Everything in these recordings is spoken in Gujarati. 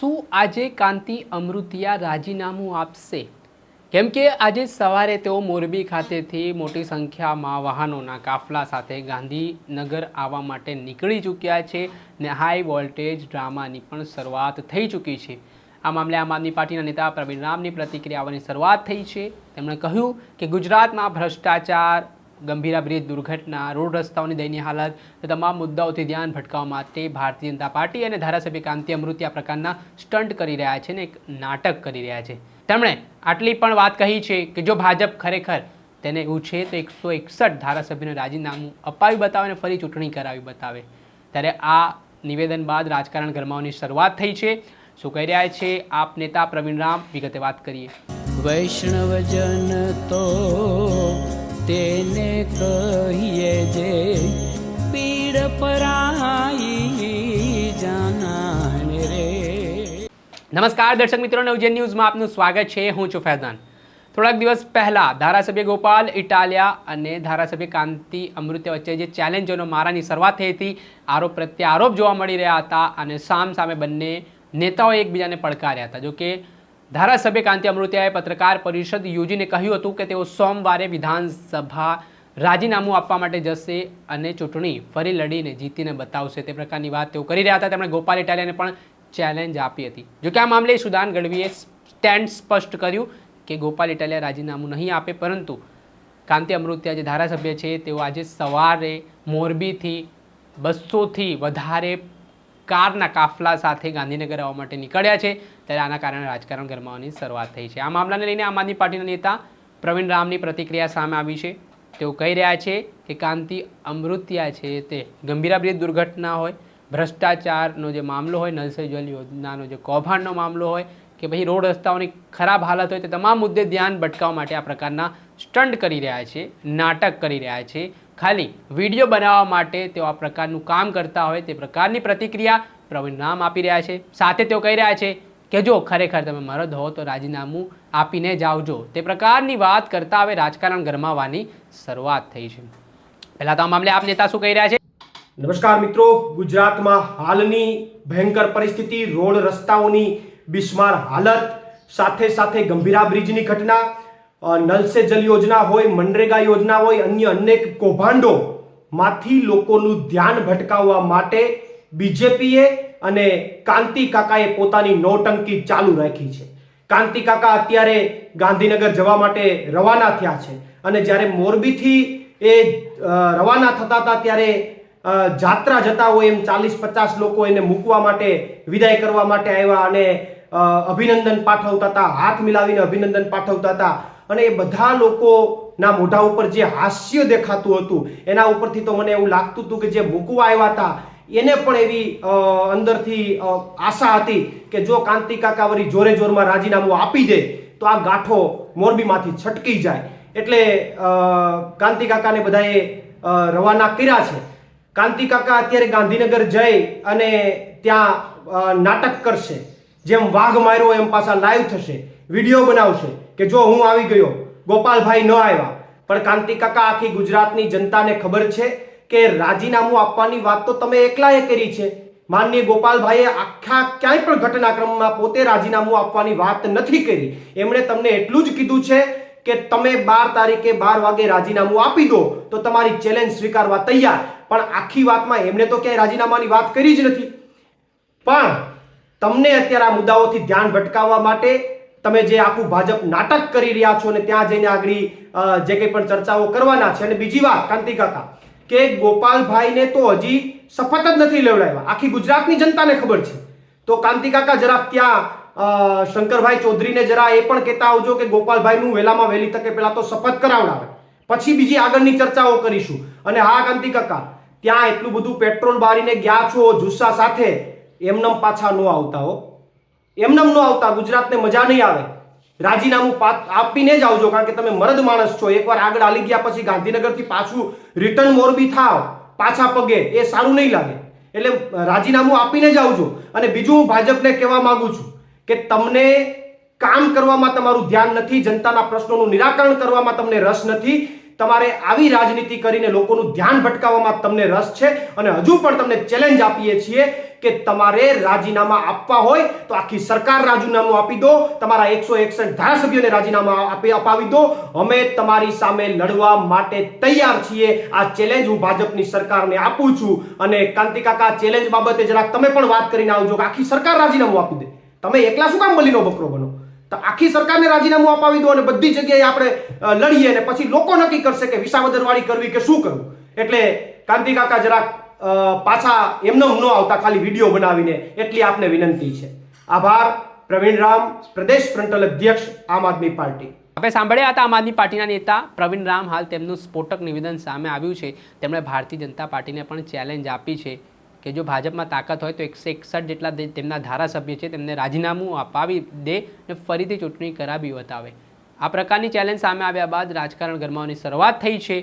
શું આજે કાંતિ અમૃતિયા રાજીનામું આપશે? કેમ કે આજે સવારે તેઓ મોરબી ખાતેથી મોટી સંખ્યામાં વાહનોના કાફલા સાથે ગાંધીનગર આવવા માટે નીકળી ચૂક્યા છે. ને હાઈ વોલ્ટેજ ડ્રામાની પણ શરૂઆત થઈ ચૂકી છે. આ મામલે આમ આદમી પાર્ટીના નેતા પ્રવીણ રામની પ્રતિક્રિયા આવવાની શરૂઆત થઈ છે. તેમણે કહ્યું કે ગુજરાતમાં ભ્રષ્ટાચાર ગંભીરા બ્રિજ દુર્ઘટના, રોડ રસ્તાઓની દયનીય હાલત તમામ મુદ્દાઓથી ધ્યાન ભટકાવવા માટે ભારતીય જનતા પાર્ટી અને ધારાસભ્ય કાંતિ અમૃતિ આ પ્રકારના સ્ટન્ટ કરી રહ્યા છે ને એક નાટક કરી રહ્યા છે. તેમણે આટલી પણ વાત કહી છે કે જો ભાજપ ખરેખર તેને એવું છે તો એકસો એકસઠ ધારાસભ્યને રાજીનામું અપાવી બતાવે અને ફરી ચૂંટણી કરાવી બતાવે. ત્યારે આ નિવેદન બાદ રાજકારણ ગરમાવાની શરૂઆત થઈ છે. શું કહી રહ્યા છે આપ નેતા પ્રવીણ રામ? વિગતે વાત કરીએ. વૈષ્ણવજન તો તેને કહીએ જે પીડ પરાઈ જાનાને રે. નમસ્કાર દર્શક મિત્રો, નવજન ન્યૂઝમાં આપનું સ્વાગત છે. હું છું ફૈઝાન. થોડાક દિવસ પહેલાં ધારાસભ્ય ગોપાલ ઇટાલિયા અને ધારાસભ્ય કાંતિ અમૃત્ય વચ્ચે જે ચેલેન્જોનો મારાની શરૂઆત થઈ હતી, આરોપ પ્રત્યે આરોપ જોવા મળી રહ્યા હતા અને સામ સામે બંને નેતાઓ એકબીજાને પડકાર્યા હતા. જો કે ધારાસભ્ય કાંતિ અમૃતિયાએ પત્રકાર પરિષદ યોજીને કહ્યું હતું કે તેઓ સોમવારે વિધાનસભા રાજીનામું આપવા માટે જશે અને ચૂંટણી ફરી લડીને જીતીને બતાવશે. તે પ્રકારની વાત તેઓ કરી રહ્યા હતા. તેમણે ગોપાલ ઇટાલિયાને પણ ચેલેન્જ આપી હતી. જો કે આ મામલે સુદાન ગઢવીએ સ્ટેન્ડ સ્પષ્ટ કર્યું કે ગોપાલ ઇટાલિયા રાજીનામું નહીં આપે, પરંતુ કાંતિ અમૃત્યા જે ધારાસભ્ય છે, તેઓ આજે સવારે મોરબીથી બસોથી વધારે કારના કાફલા સાથે ગાંધીનગર આવવા માટે નીકળ્યા છે. ત્યારે આના કારણે રાજકારણ ગરમાવાની શરૂઆત થઈ છે. આ મામલાને લઈને આમ આદમી પાર્ટીના નેતા પ્રવીણ રામની પ્રતિક્રિયા સામે આવી છે. તેઓ કહી રહ્યા છે કે કાંતિ અમૃત્યા છે તે ગંભીરા દુર્ઘટના હોય, ભ્રષ્ટાચારનો જે મામલો હોય, નલ જલ યોજનાનો જે કૌભાંડનો મામલો હોય કે પછી રોડ રસ્તાઓની ખરાબ હાલત હોય, તે તમામ મુદ્દે ધ્યાન ભટકાવવા માટે આ પ્રકારના સ્ટન્ટ કરી રહ્યા છે, નાટક કરી રહ્યા છે. ખાલી વીડિયો બનાવવા માટે તેઓ આ પ્રકારનું કામ કરતા હોય તે પ્રકારની પ્રતિક્રિયા પ્રવીણ નામ આપી રહ્યા છે. સાથે તેઓ કહી રહ્યા છે કે જો ખરેખર તમે મરદ હો તો રાજીનામું આપીને જાવજો તે પ્રકારની વાત કરતા હવે રાજકારણ ગરમાવાની શરૂઆત થઈ છે. પહેલા તો આ મામલે આપ નેતા શું કહી રહ્યા છે? નમસ્કાર મિત્રો. ગુજરાતમાં હાલની ભયંકર પરિસ્થિતિ, રોડ રસ્તાઓની બિસ્માર હાલત, સાથે સાથે ગંભીરા બ્રિજની ઘટના નલ સે જલ યોજના હોય, મનરેગા યોજના હોય, અન્ય અનેક કૌભાંડો માંથી લોકોનું ધ્યાન ભટકાવવા માટે બીજેપીએ અને કાંતિ કાકાએ પોતાની નોટંકી ચાલુ રાખી છે. કાંતિ કાકા અત્યારે ગાંધીનગર જવા માટે રવાના થયા છે અને જ્યારે મોરબીથી એ રવાના થતા હતા ત્યારે જાત્રા જતા હોય એમ ચાલીસ પચાસ લોકો એને મૂકવા માટે, વિદાય કરવા માટે આવ્યા અને અભિનંદન પાઠવતા હતા, હાથ મિલાવીને અભિનંદન પાઠવતા હતા. અને એ બધા લોકોના મોઢા ઉપર જે હાસ્ય દેખાતું હતું, એના ઉપરથી તો મને એવું લાગતું હતું કે જે મૂકવા આવ્યા હતા, એને પણ એવી અંદરથી આશા હતી કે જો કાંતિ કાકા વળી જોરે જોરમાં રાજીનામું આપી દે, તો આ ગાંઠો મોરબીમાંથી છટકી જાય. એટલે કાંતિ કાકાને બધાએ રવાના કર્યા છે. કાંતિ કાકા અત્યારે ગાંધીનગર જઈ અને ત્યાં નાટક કરશે. જેમ વાઘ માર્યો એમ પાછા લાઈવ થશે. વીડિયો બનાવશે. કે જો હું આવી ગયો, ગોપાલભાઈ ન આવ્યા. પણ કાંતિ કાકા આખી ગુજરાતની જનતાને ખબર છે કે રાજીનામું આપવાની વાત તો તમે એકલાએ કરી છે. માનનીય ગોપાલભાઈએ આખા ક્યાંય પણ ઘટનાક્રમમાં પોતે રાજીનામું આપવાની વાત નથી કરી. એમણે તમને એટલું જ કીધું છે કે તમે બાર તારીખે બાર વાગે રાજીનામું આપી દો, તો તમારી ચેલેન્જ સ્વીકારવા તૈયાર. પણ આખી વાતમાં એમણે તો ક્યાંય રાજીનામાની વાત કરી જ નથી. પણ તમને અત્યારે આ મુદ્દાઓથી ધ્યાન ભટકાવવા માટે તમે જે આખું ભાજપ નાટક કરી રહ્યા છો અને ત્યાં જઈને આગળ જે કંઈ પણ ચર્ચાઓ કરવાના છે. અને બીજી વાત, કાંતિ કાકા, કે ગોપાલભાઈને તો હજી શપથ જ નથી લેવડાવ્યા. આખી ગુજરાતની જનતાને ખબર છે. તો કાંતિ કાકા, જરા ત્યાં શંકરભાઈ ચૌધરીને જરા એ પણ કહેતા આવજો કે ગોપાલભાઈનું વહેલામાં વહેલી તકે પહેલા તો શપથ કરાવડાવે. પછી બીજી આગળની ચર્ચાઓ કરીશું. અને હા, કાંતિ કાકા, ત્યાં એટલું બધું પેટ્રોલ બારીને ગયા છો જુસ્સા સાથે, એમનેમ પાછા ન આવતા હો. એમનેમ ન આવતા, ગુજરાતને મજા નહીં આવે. રાજીનામું આપીને જ આવજો, કારણ કે તમે મરદ માણસ છો. એકવાર આગળ આલી ગયા પછી ગાંધીનગરથી પાછું રિટર્ન મોરબી થાવ, પાછા પગે. એ સારું નહીં લાગે. એટલે રાજીનામું આપીને જ આવજો. અને બીજું હું ભાજપને કહેવા માંગુ છું કે તમને કામ કરવામાં તમારું ધ્યાન નથી, જનતાના પ્રશ્નોનું નિરાકરણ કરવામાં તમને રસ નથી, તમારે આવી રાજનીતિ કરીને લોકોનું ધ્યાન ભટકાવવામાં તમને રસ છે, અને હજુ પણ તમને ચેલેન્જ આપીએ છીએ કે તમારે રાજીનામા આપવા હોય તો આખી સરકાર રાજીનામું આપી દો, તમારા એકસો એકસઠ ધારાસભ્યોને રાજીનામા આપી અપાવી દો. અમે તમારી સામે લડવા માટે તૈયાર છીએ. આ ચેલેન્જ હું ભાજપની સરકારને આપું છું. અને કાંતિકાકા ચેલેન્જ બાબતે જરાક તમે પણ વાત કરીને આવજો કે આખી સરકાર રાજીનામું આપી દે. તમે એકલા શું કામ બલીનો બકરો બનો? તો આખી સરકારને રાજીનામું અપાવી દો અને બધી જગ્યાએ આપણે લડીએ અને પછી લોકો નક્કી કરશે કે વિસાવદરવાળી કરવી કે શું કરવું. એટલે કાંતિ કાકા, જરાક પાછા એમને ન આવતા ખાલી વીડિયો બનાવીને એટલી આપને વિનંતી છે. આભાર, પ્રવીણ રામ, પ્રદેશ ફ્રન્ટલ અધ્યક્ષ, આમ આદમી પાર્ટી. આપણે સાંભળ્યા હતા આમ આદમી પાર્ટીના નેતા પ્રવીણ રામ હાલ તેમનું સ્ફોટક નિવેદન સામે આવ્યું છે. તેમણે ભારતીય જનતા પાર્ટીને પણ ચેલેન્જ આપી છે કે જો ભાજપમાં તાકાત હોય તો એકસો એકસઠ જેટલા તેમના ધારાસભ્ય છે તેમને રાજીનામું અપાવી દે અને ફરીથી ચૂંટણી કરાવી બતાવે. આ પ્રકારની ચેલેન્જ સામે આવ્યા બાદ રાજકારણ ગરમાવાની શરૂઆત થઈ છે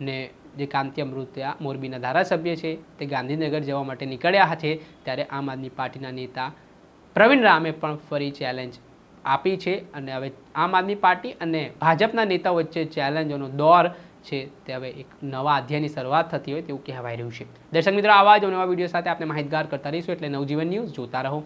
ને જે કાંતિ અમૃત્યા મોરબીના ધારાસભ્ય છે, તે ગાંધીનગર જવા માટે નીકળ્યા છે, ત્યારે આમ આદમી પાર્ટીના નેતા પ્રવીણ રામે પણ ફરી ચેલેન્જ આપી છે અને હવે આમ આદમી પાર્ટી અને ભાજપના નેતાઓ વચ્ચે ચેલેન્જોનો દોર છે, તે હવે એક નવા અધ્યાયની શરૂઆત થતી હોય તેવું કહેવાય રહ્યું છે. દર્શક મિત્રો, આવા જ નવા વીડિયો સાથે આપણે માહિતગાર કરતા રહીશું, એટલે નવજીવન ન્યૂઝ જોતા રહો.